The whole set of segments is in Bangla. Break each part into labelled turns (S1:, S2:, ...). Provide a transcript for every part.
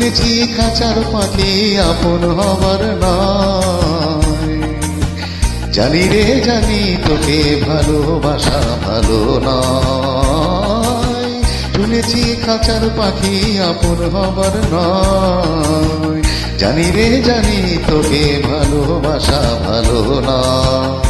S1: শুনেছি খাঁচার পাখি আপন হবার নয়। জানি রে, জানি তোকে ভালোবাসা ভালো নয়। শুনেছি খাঁচার পাখি আপন হবার নয়। জানি রে, জানি তোকে ভালোবাসা ভালো নয়।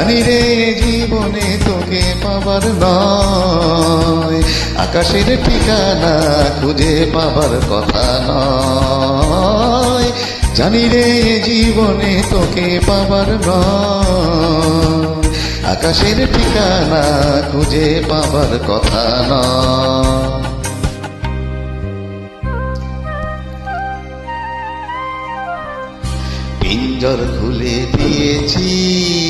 S1: জানি রে, জীবনে তোকে পাবার নয়। আকাশের ঠিকানা খুঁজে পাবার কথা নয়। জানি রে, জীবনে তোকে পাবার নয়। আকাশের ঠিকানা খুঁজে পাবার কথা নয়। পিঞ্জর খুলে দিয়েছি।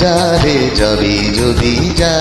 S1: যারে যাবি যদি যা।